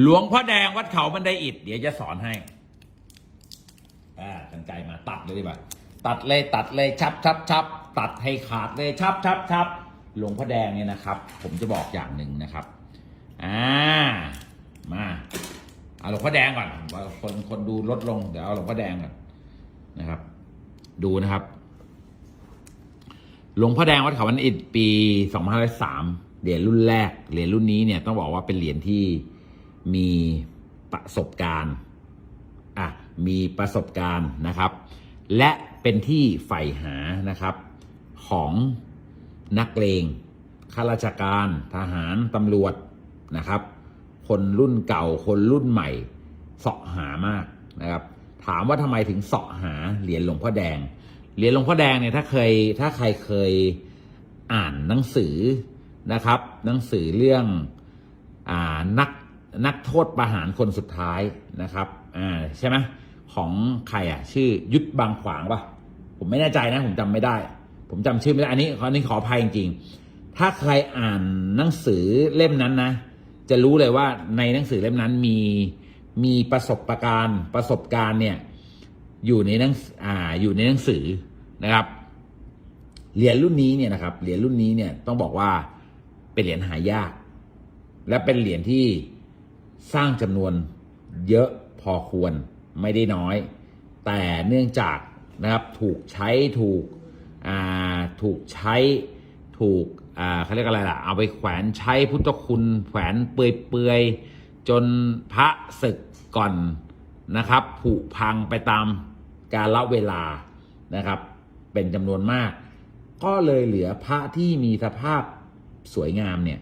หลวงพ่อแดงวัดเขาบันไดอิฐเดี๋ยวจะสอนให้อ่ากันไกลมาตัดเลยดีกว่าตัดเลยตัดเลยชับชับชับตัดให้ขาดเลยชับชับชับหลวงพ่อแดงเนี่ยนะครับ ผมจะบอกอย่างหนึ่งนะครับอ่ามาเอาหลวงพ่อแดงก่อนว่าคนคนดูลดลงเดี๋ยวเอาหลวงพ่อแดงก่อนนะครับ ดูนะครับหลวงพ่อแดงวัดเขาวันอิฐปี2503เหรียญรุ่นแรกเหรียญรุ่นนี้เนี่ยต้องบอกว่าเป็นเหรียญที่ มีประสบการณ์อะมีประสบการณ์นะครับ และเป็นที่ใฝ่หานะครับของนักเลงข้าราชการทหารตำรวจนะครับ คนรุ่นเก่าคนรุ่นใหม่ เสาะหามากนะครับ ถามว่าทำไมถึงเสาะหาเหรียญหลวงพ่อแดงเหรียญหลวงพ่อแดงเนี่ยถ้าเคยถ้าใครเคยอ่านหนังสือนะครับ หนังสือเรื่องอนัก นักโทษประหารคนสุดท้ายนะครับอ่าใช่ไหมของใครอะ ชื่อยุทธบางขวางปะผมไม่แน่ใจนะ ผมจำไม่ได้ ผมจำชื่อไม่ได้อันนี้ขออันนี้ขออภัยจริงๆ ถ้าใครอ่านหนังสือเล่มนั้นนะ จะรู้เลยว่าในหนังสือเล่มนั้นมีมีประสบการณ์ประสบการณ์เนี่ยอยู่ในหนังอ่าอยู่ในหนังสือนะครับเหรียญรุ่นนี้เนี่ยนะครับเหรียญรุ่นนี้เนี่ยต้องบอกว่าเป็นเหรียญหายาก และเป็นเหรียญที่ สร้างจำนวนเยอะพอควรไม่ได้น้อย แต่เนื่องจากนะครับถูกใช้ถูกถูกใช้ถูกเขาเรียกอะไรล่ะ เอาไปแขวนใช้พุทธคุณแขวนเปื่อยๆ จนพระศึกก่อนนะครับผุพังไปตามกาลเวลานะครับ เป็นจำนวนมาก ก็เลยเหลือพระที่มีสภาพสวยงามเนี่ย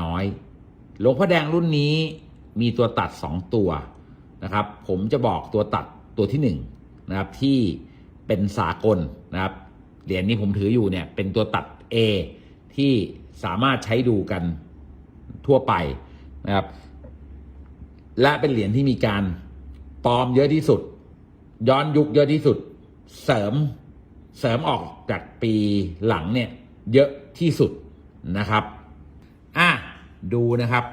น้อย หลวงพ่อแดงรุ่นนี้ มีตัวตัด 2 ตัวนะครับ ผมจะบอกตัวตัดตัวที่1นะครับที่เป็นสากลนะครับเหรียญนี้ผมถืออยู่เนี่ยเป็นตัวตัด A ที่สามารถใช้ดูกันทั่วไปนะครับและเป็นเหรียญที่มีการปลอมเยอะที่สุด ย้อนยุคเยอะที่สุดเสริมเสริมออกจากปีหลังเนี่ยเยอะที่สุดนะครับ อะ ดูนะครับ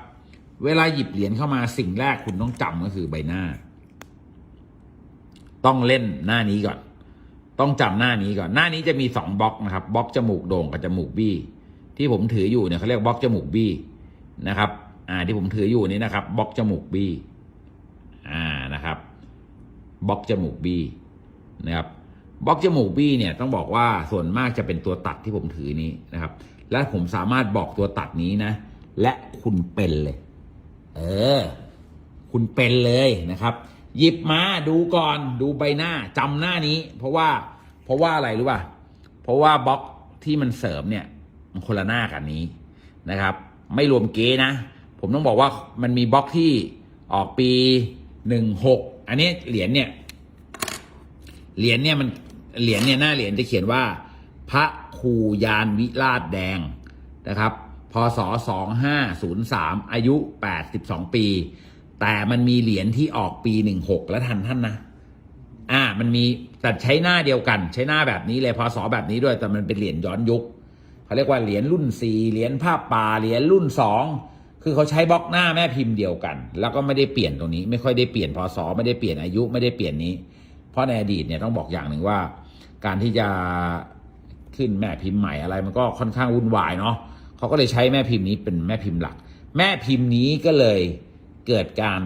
เวลาหยิบเหรียญเข้ามาสิ่งแรกคุณต้องจำก็คือใบหน้า ต้องเล่นหน้านี้ก่อน ต้องจำหน้านี้ก่อน หน้านี้จะมีสองบล็อกนะครับบล็อกจมูกโด่งกับจมูกบี้ที่ผมถืออยู่เนี่ยเขาเรียกบล็อกจมูกบี้นะครับ อ่าที่ผมถืออยู่นี้นะครับบล็อกจมูกบี้อ่านะครับบล็อกจมูกบี้นะครับบล็อกจมูกบี้เนี่ยต้องบอกว่าส่วนมากจะเป็นตัวตัดที่ผมถือนี้นะครับ และผมสามารถบอกตัวตัดนี้นะ และคุณเป็นเลย เออ คุณเป็นเลยนะครับ หยิบมาดูก่อนดูใบหน้าจำหน้านี้ เพราะว่าเพราะว่าอะไรรู้ป่ะเพราะว่าบล็อกที่มันเสริมเนี่ยมันคนละหน้ากันนี้นะครับ ไม่รวมเกนะ ผมต้องบอกว่ามันมีบล็อกที่ออกปีหนึ่งหกอันนี้เหรียญเนี่ยเหรียญเนี่ยมันเหรียญเนี่ยหน้าเหรียญจะเขียนว่า พระครูยานวิราชแดงนะครับ พศ 2503 อายุ 82 ปี แต่มันมีเหรียญที่ออกปี 16 แล้วทันท่านนะ อ่า มันมีแต่ใช้หน้าเดียวกัน ใช้หน้าแบบนี้เลยพศแบบนี้ด้วยแต่มันเป็นเหรียญย้อนยุคเขาเรียกว่าเหรียญรุ่น 4 เหรียญผ้าป่าเหรียญรุ่น 2 คือเขาใช้บล็อกหน้าแม่พิมพ์เดียวกัน แล้วก็ไม่ได้เปลี่ยนตรงนี้ ไม่ค่อยได้เปลี่ยนพศไม่ได้เปลี่ยนอายุไม่ได้เปลี่ยนนี้ เพราะในอดีตเนี่ยต้องบอกอย่างหนึ่งว่า การที่จะขึ้นแม่พิมพ์ใหม่อะไรมันก็ค่อนข้างวุ่นวายเนาะ เขาก็เลยใช้แม่พิมพ์นี้เป็นแม่พิมพ์หลัก แม่พิมพ์นี้ก็เลยเกิดการ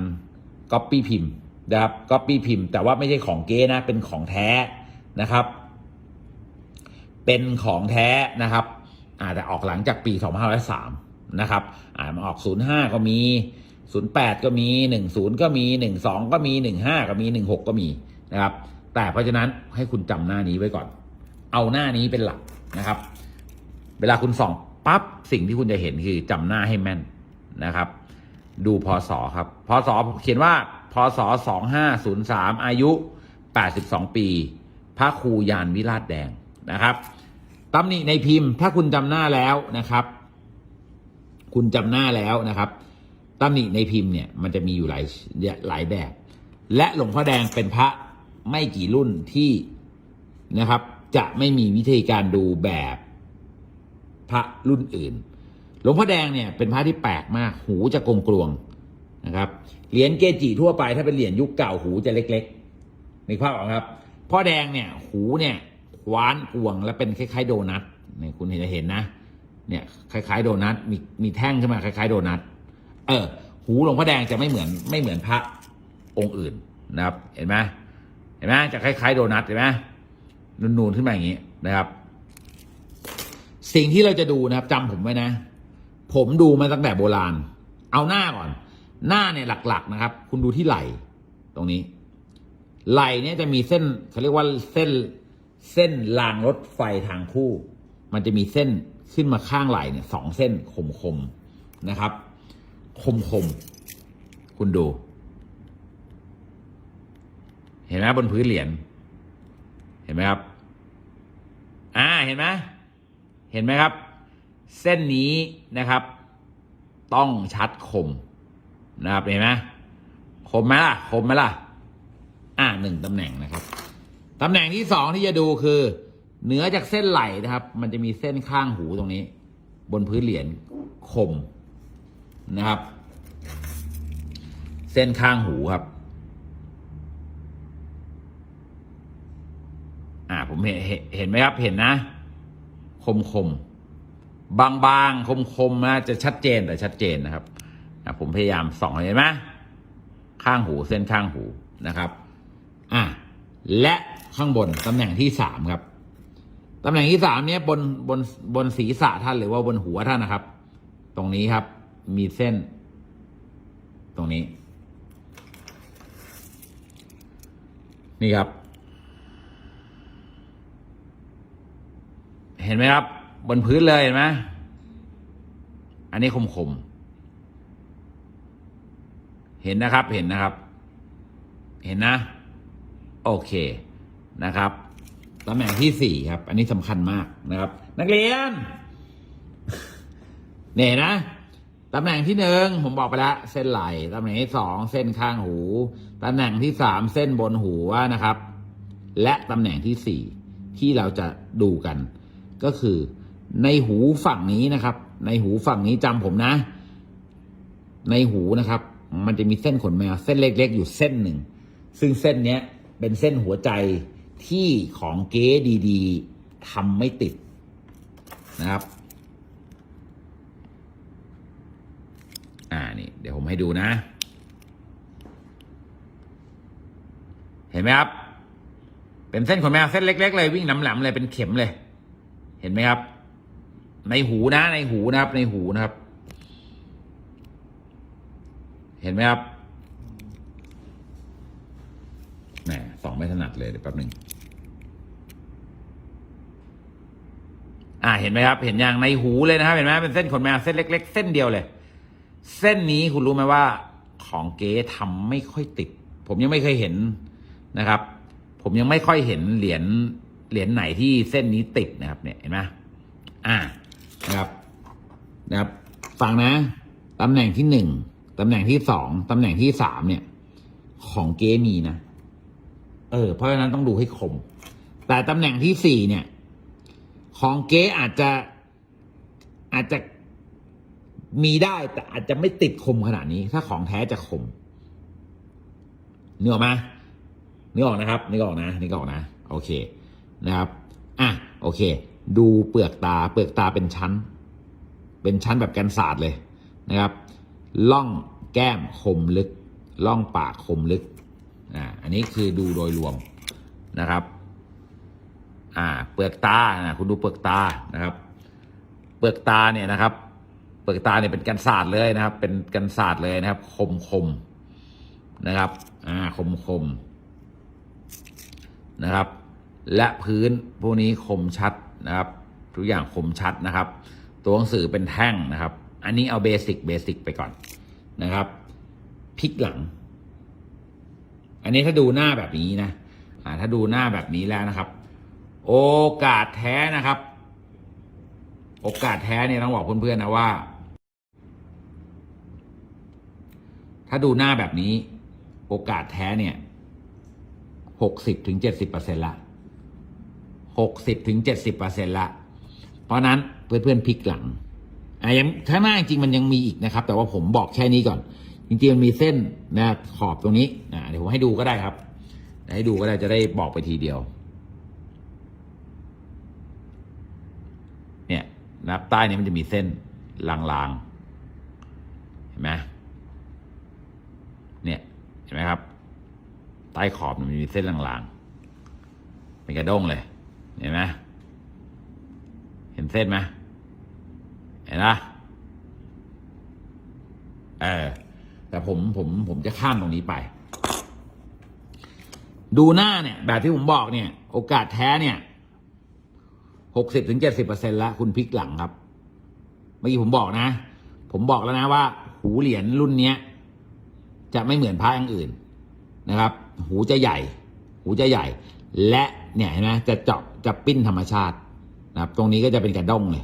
ก๊อปปี้พิมพ์นะครับก๊อปปี้พิมพ์ แต่ว่าไม่ใช่ของเก๊นะเป็นของแท้นะครับ เป็นของแท้นะครับอาจจะออกหลังจากปี 2503 นะครับอ่ามาออก 05 ก็มี 08 ก็มี 10 ก็มี 12 ก็มี 15 ก็มี 16 ก็มีนะครับ แต่เพราะฉะนั้นให้คุณจำหน้านี้ไว้ก่อน เอาหน้านี้เป็นหลักนะครับ เวลาคุณส่อง ปั๊บสิ่งที่คุณจะเห็นคือจำหน้าให้แม่นนะครับ ดูพศครับพศเขียนว่าพศ2503 อายุ 82 ปี พระครูยานวิราชแดงนะครับตำหนิในพิมพ์ ถ้าคุณจำหน้าแล้วนะครับ คุณจำหน้าแล้วนะครับตำหนิในพิมพ์เนี่ยมันจะมีอยู่หลายหลายแบบ และหลวงพ่อแดงเป็นพระไม่กี่รุ่นที่นะครับ จะไม่มีวิธีการดูแบบ พระรุ่นอื่น หลวงพ่อแดงเนี่ยเป็นพระที่แปลกมากหูจะกลมกลวงนะครับเหรียญเกจิทั่วไปถ้าเป็นเหรียญยุคเก่าหูจะเล็กๆนึกภาพออกครับ พ่อแดงเนี่ยหูเนี่ยคว้านกวงแล้วเป็นคล้ายๆโดนัทเนี่ยคุณเห็นจะเห็นนะเนี่ยคล้ายๆโดนัทมีมีแท่งขึ้นมาคล้ายๆโดนัทเออ หูหลวงพ่อแดงจะไม่เหมือนไม่เหมือนพระองค์อื่นนะครับ เห็นไหมเห็นไหมจะคล้ายๆโดนัทเห็นไหมนูนๆขึ้นมาอย่างนี้นะครับ สิ่งที่เราจะดูนะครับจำผมไว้นะ ผมดูมาตั้งแต่โบราณ เอาหน้าก่อน หน้าเนี่ยหลัก ๆ นะครับ คุณดูที่ไหล่ตรงนี้ ไหล่เนี่ยจะมีเส้นเขาเรียกว่าเส้นเส้นรางรถไฟทางคู่ มันจะมีเส้นขึ้นมาข้างไหล่เนี่ยสองเส้นคมๆนะครับ คมๆคุณดู เห็นไหมบนพื้นเหรียญเห็นไหมครับ อ่าเห็นไหม เห็นไหมครับ เส้นนี้นะครับ ต้องชัดคมนะครับเห็นไหมคมไหมล่ะ คมไหมล่ะ อ่าหนึ่งตำแหน่งนะครับตำแหน่งที่สองที่จะดูคือ เหนือจากเส้นไหล่นะครับ มันจะมีเส้นข้างหูตรงนี้ บนพื้นเหรียญคมนะครับ เส้นข้างหูครับ อ่าผมเห็นเห็นเห็นไหมครับเห็นนะ คมคมบางบางคมคมนะจะชัดเจนแต่ชัดเจนนะครับผมพยายามส่องเห็นไหมข้างหูเส้นข้างหูนะครับอะและข้างบนตำแหน่งที่สามครับตำแหน่งที่สามเนี้ยบนบนบนศีรษะท่านหรือว่าบนหัวท่านนะครับ ตรงนี้ครับ มีเส้น ตรงนี้ นี่ครับ เห็นไหมครับ บนพื้นเลยเห็นไหมอันนี้คมคมเห็นนะครับเห็นนะครับ เห็นนะ โอเคนะครับตำแหน่งที่สี่ครับ อันนี้สำคัญมากนะครับ นักเรียนเนี่ยนะตำแหน่งที่หนึ่งผมบอกไปแล้วเส้นไหลตำแหน่งที่สองเส้นข้างหูตำแหน่งที่สามเส้นบนหัวนะครับ และตำแหน่งที่สี่ที่เราจะดูกัน ก็คือในหูฝั่งนี้นะครับ ในหูฝั่งนี้จำผมนะ ในหูนะครับ มันจะมีเส้นขนแมวเส้นเล็ก ๆ อยู่เส้นหนึ่ง ซึ่งเส้นเนี้ยเป็นเส้นหัวใจที่ของเก๊ดีๆทำไม่ติดนะครับ อ่านี่เดี๋ยวผมให้ดูนะ เห็นไหมครับ เป็นเส้นขนแมวเส้นเล็ก ๆ เลยวิ่งหลำๆเลยเป็นเข็มเลย เห็นไหมครับ ในหูนะ ในหูนะครับ ในหูนะครับ เห็นไหมครับแหมสองไม่ถนัดเลยเดี๋ยวแป๊บหนึ่งอ่าเห็นไหมครับ เห็นอย่างในหูเลยนะครับ เห็นไหมเป็นเส้นขนแมวเส้นเล็ก ๆ เส้นเดียวเลย เส้นนี้คุณรู้ไหมว่า ของเก๊ทำไม่ค่อยติด ผมยังไม่เคยเห็นนะครับ ผมยังไม่ค่อยเห็นเหรียญ เหรียญไหนที่เส้นนี้ติดนะครับ เนี่ยเห็นไหมอ่านะครับนะครับฟังนะตำแหน่งที่หนึ่งตำแหน่งที่สองตำแหน่งที่สามเนี่ย ของเกมีนะเออ เพราะฉะนั้นต้องดูให้คม แต่ตำแหน่งที่สี่เนี่ย ของเก๊อาจจะอาจจะมีได้แต่อาจจะไม่ติดคมขนาดนี้ ถ้าของแท้จะคมนึกออกไหมนึกออกนะครับนึกออกนะนึกออกนะ โอเค นะครับอะโอเค ดูเปลือกตาเปลือกตาเป็นชั้น เป็นชั้นแบบกันศาสตร์เลยนะครับล่องแก้มคมลึกล่องปากคมลึกอ่าอันนี้คือดูโดยรวมนะครับอ่าเปลือกตานะคุณดูเปลือกตานะครับ เปลือกตาเนี่ยนะครับ เปลือกตาเนี่ยเป็นกันศาสตร์เลยนะครับ เป็นกันศาสตร์เลยนะครับ คมคมนะครับอ่าคมคมนะครับ และพื้นพวกนี้คมชัดนะครับทุกอย่างคมชัดนะครับ ตัวหนังสือเป็นแท่งนะครับ อันนี้เอาเบสิกเบสิกไปก่อนนะครับพลิกหลัง อันนี้ถ้าดูหน้าแบบนี้นะถ้าดูหน้าแบบนี้แล้วนะครับ โอกาสแท้นะครับ โอกาสแท้เนี่ยต้องบอกเพื่อนๆนะว่า ถ้าดูหน้าแบบนี้ โอกาสแท้เนี่ยหกสิบถึงเจ็ดสิบเปอร์เซ็นต์ละ หกสิบถึงเจ็ดสิบเปอร์เซ็นละ เพราะนั้นเพื่อนๆพลิกหลังอะยังถ้าหน้าจริงมันยังมีอีกนะครับ แต่ว่าผมบอกแค่นี้ก่อน จริงๆมันมีเส้นนะขอบตรงนี้นะเดี๋ยวผมให้ดูก็ได้ครับ ให้ดูก็ได้จะได้บอกไปทีเดียว เนี่ยนะครับใต้นี้มันจะมีเส้นลางๆ เห็นไหมเนี่ยเห็นไหมครับ ใต้ขอบมันมีเส้นลางๆเป็นกระด้งเลย เห็นไหมเห็นเส้นไหมเห็นนะเออแต่ผมผมผมจะข้ามตรงนี้ไป ดูหน้าเนี่ย แบบที่ผมบอกเนี่ย โอกาสแท้เนี่ยหกสิบถึงเจ็ดสิบเปอร์เซ็นแล้วคุณพลิกหลังครับ เมื่อกี้ผมบอกนะ ผมบอกแล้วนะว่า หูเหรียญรุ่นเนี้ย จะไม่เหมือนพระอย่างอื่นนะครับ หูจะใหญ่ หูจะใหญ่ และ เนี่ยเห็นไหมจะเจาะจะปิ้นธรรมชาตินะครับ ตรงนี้ก็จะเป็นกระด้งเลย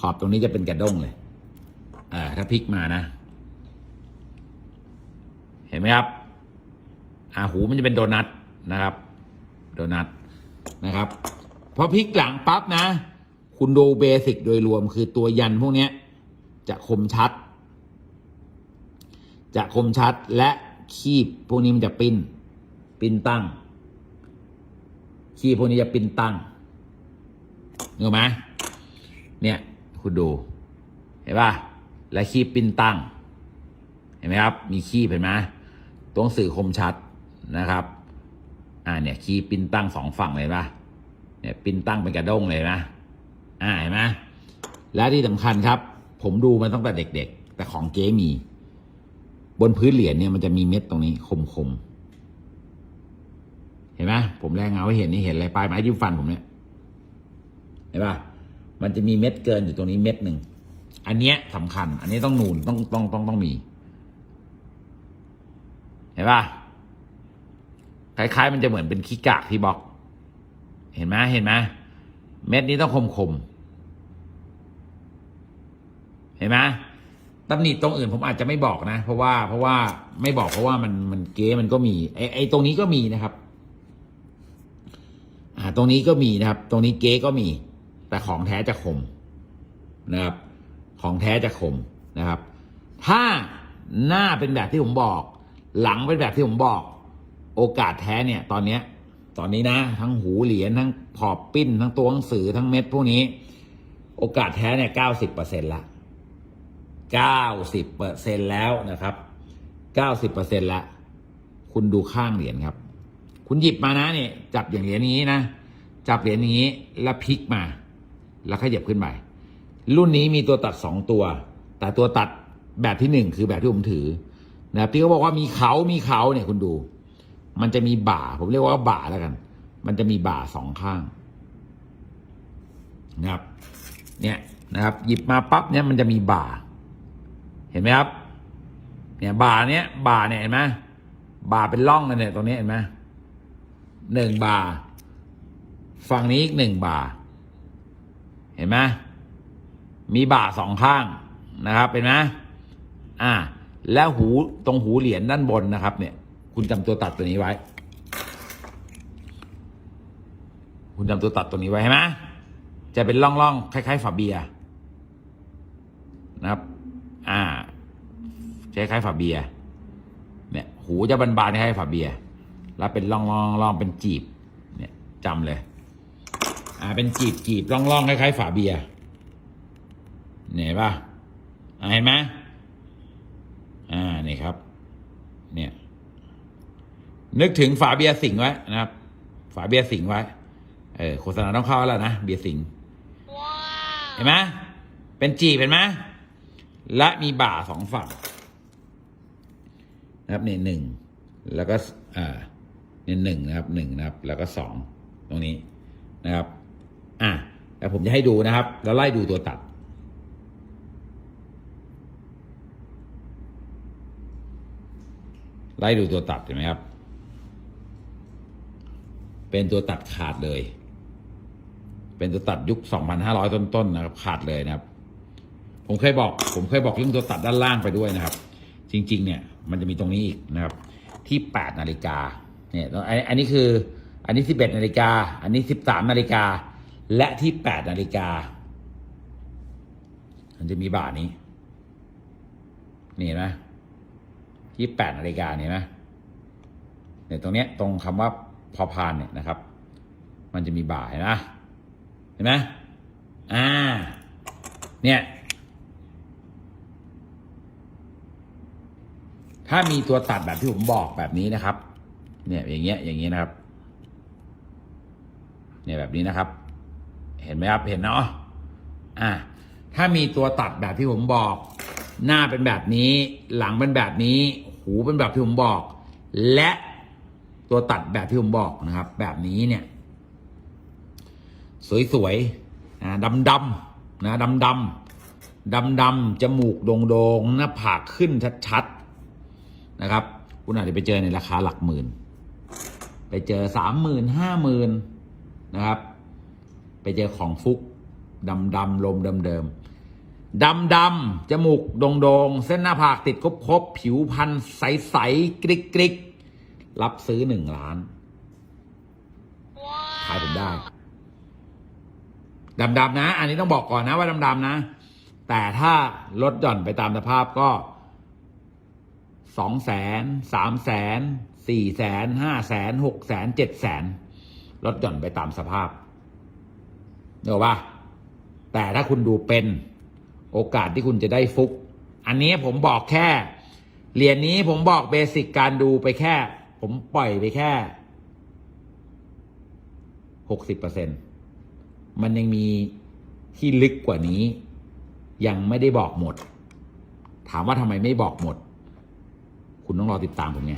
ขอบตรงนี้จะเป็นกระด้งเลยอ่าถ้าพลิกมานะ เห็นไหมครับอาหูมันจะเป็นโดนัทนะครับ โดนัทนะครับพอพลิกหลังปั๊บนะ คุณดูเบสิกโดยรวมคือตัวยันพวกนี้จะคมชัด จะคมชัดและคีบพวกนี้มันจะปิ้น ปิ้นตั้ง คีบพวกนี้จะปิ้นตั้งเห็นไหมเนี่ย คุณดู เห็นป่ะ และคีบปิ้นตั้ง เห็นไหมครับ มีคีบเห็นไหมตัวหนังสื่อคมชัดนะครับ อ่าเนี่ยคีบปิ้นตั้งสองฝั่งเลยป่ะ เนี่ยปิ้นตั้งเป็นกระด้งเลยนะ อ่าเห็นไหมและที่สำคัญครับ ผมดูมาตั้งแต่เด็ก ๆ แต่ของเก๊มี บนพื้นเหรียญเนี่ยมันจะมีเม็ดตรงนี้คมๆ ห็นไหมผมแรงเงาให้เห็นนี่เห็นอะไรปลายไม้ยิ้ฟันผมเนี่ยเห็นป่ะมันจะมีเม็ดเกินอยู่ตรงนี้เม็ดหนึ่งอันเนี้ยสำคัญ อันนี้ต้องนูนต้องต้องต้องต้องมี เห็นป่ะคล้ายๆ มันจะเหมือนเป็นขี้กากที่บล็อก เห็นไหมเห็นไหมเม็ดนี้ต้องคมคมเห็นไหมตำหนิตรงอื่นผมอาจจะไม่บอกนะ เพราะว่าเพราะว่าไม่บอกเพราะว่ามันมันเก๊มันก็มีไอไอตรงนี้ก็มีนะครับ ตรงนี้ก็มีนะครับ ตรงนี้เก๊ก็มี แต่ของแท้จะคมนะครับ ของแท้จะคมนะครับ ถ้าหน้าเป็นแบบที่ผมบอก หลังเป็นแบบที่ผมบอก โอกาสแท้เนี่ย ตอนเนี้ย ตอนนี้นะ ทั้งหูเหรียญทั้งขอบปิ้น ทั้งตัวหนังสือทั้งเม็ดพวกนี้ โอกาสแท้เนี่ยเก้าสิบเปอร์เซ็นละเก้าสิบเปอร์เซ็นแล้วนะครับเก้าสิบเปอร์เซ็นละคุณดูข้างเหรียญครับ คุณหยิบมานะเนี่ยจับอย่างเหรียญนี้นะ จับเหรียญนี้แล้วพลิกมา แล้วขยับขึ้นไปรุ่นนี้มีตัวตัดสองตัว แต่ตัวตัดแบบที่หนึ่งคือแบบที่ผมถือนะครับที่เขาบอกว่ามีเขามีเขาเนี่ยคุณดู มันจะมีบ่า ผมเรียกว่าบ่าแล้วกัน มันจะมีบ่าสองข้างนะครับ เนี่ยนะครับ หยิบมาปั๊บเนี่ยมันจะมีบ่า เห็นไหมครับ เนี่ยบ่าเนี้ยบ่าเนี่ยเห็นไหมบ่าเป็นร่องเลยเนี่ยตรงนี้เห็นไหมหนึ่งบ่า ฝั่งนี้อีกหนึ่งบ่า เห็นไหมมีบ่าสองข้างนะครับเป็นไหมอ่า แล้วหูตรงหูเหรียญด้านบนนะครับ เนี่ย คุณจำตัวตัดตัวนี้ไว้ คุณจำตัวตัดตัวนี้ไว้ใช่ไหมจะเป็นร่องๆคล้ายๆฝาเบียนะครับ อ่าคล้ายๆฝาเบียเนี่ย หูจะบานๆคล้ายๆฝาเบียแล้วเป็นร่องๆๆเป็นจีบ เนี่ยจำเลย อ่าเป็นจีบจีบร่องๆคล้ายๆฝาเบียร์เนี่ยเห็นป่ะอ่าเห็นไหมอ่านี่ครับ เนี่ย นึกถึงฝาเบียร์สิงห์ไว้นะครับ ฝาเบียร์สิงห์ไว้เออโฆษณาต้องเข้าแล้วนะเบียร์สิงห์เห็นไหมเป็นจีบเห็นไหมและมีบ่าสองฝั่งนะครับเนี่ยหนึ่งแล้วก็อ่าเนี่ยหนึ่งนะครับหนึ่งนะครับ แล้วก็สองตรงนี้นะครับ อะแต่ผมจะให้ดูนะครับ แล้วไล่ดูตัวตัด ไล่ดูตัวตัดเห็นไหมครับ เป็นตัวตัดขาดเลย เป็นตัวตัดยุค 2,500 ต้นๆนะครับ ขาดเลยนะครับ ผมเคยบอก ผมเคยบอกเรื่องตัวตัดด้านล่างไปด้วยนะครับ จริง ๆ เนี่ยมันจะมีตรงนี้อีกนะครับ ที่ 8 นาฬิกาเนี่ยอันอันนี้คือ อันนี้ 11 นาฬิกา อันนี้ 13 นาฬิกา และที่8นาฬิกามันจะมีบ่านี้ นี่เห็นไหมยี่แปดนาฬิกาเนี่ยนะเนี่ยตรงเนี้ยตรงคำว่าพอพานเนี่ยนะครับ มันจะมีบ่าเห็นไหมเห็นไหมอ่า เนี่ยถ้ามีตัวตัดแบบที่ผมบอกแบบนี้นะครับ เนี่ยอย่างเงี้ยอย่างเงี้ยนะครับ เนี่ยแบบนี้นะครับ เห็นไหมครับเห็นเนาะอ่าถ้ามีตัวตัดแบบที่ผมบอก หน้าเป็นแบบนี้ หลังเป็นแบบนี้ หูเป็นแบบที่ผมบอก และตัวตัดแบบที่ผมบอกนะครับ แบบนี้เนี่ย สวยๆนะดำๆนะดำๆดำๆจมูกโด่งๆหน้าผากขึ้นชัดๆนะครับ คุณอาจจะไปเจอในราคาหลักหมื่น ไปเจอสามหมื่นห้าหมื่นนะครับ ไปเจอของฟุกดำดำลมเดิมเดิมดำดำจมูกโดงโดงๆ เส้นหน้าผากติดครบครบๆผิวพรรณใสใสๆกริกกริกรับซื้อหนึ่งล้านขายผมได้ดำๆนะ อันนี้ต้องบอกก่อนนะว่าดำๆนะ แต่ถ้าลดหย่อนไปตามสภาพก็สองแสนสามแสนสี่แสนห้าแสนหกแสนเจ็ดแสนลดหย่อนไปตามสภาพ เนกอะปะแต่ถ้าคุณดูเป็นโอกาสที่คุณจะได้ฟุก อันนี้ผมบอกแค่เหรียญนี้ผมบอกเบสิกการดูไปแค่ ผมปล่อยไปแค่หกสิบเปอร์เซ็นต์มันยังมีที่ลึกกว่านี้ ยังไม่ได้บอกหมด ถามว่าทำไมไม่บอกหมด คุณต้องรอติดตามผมไง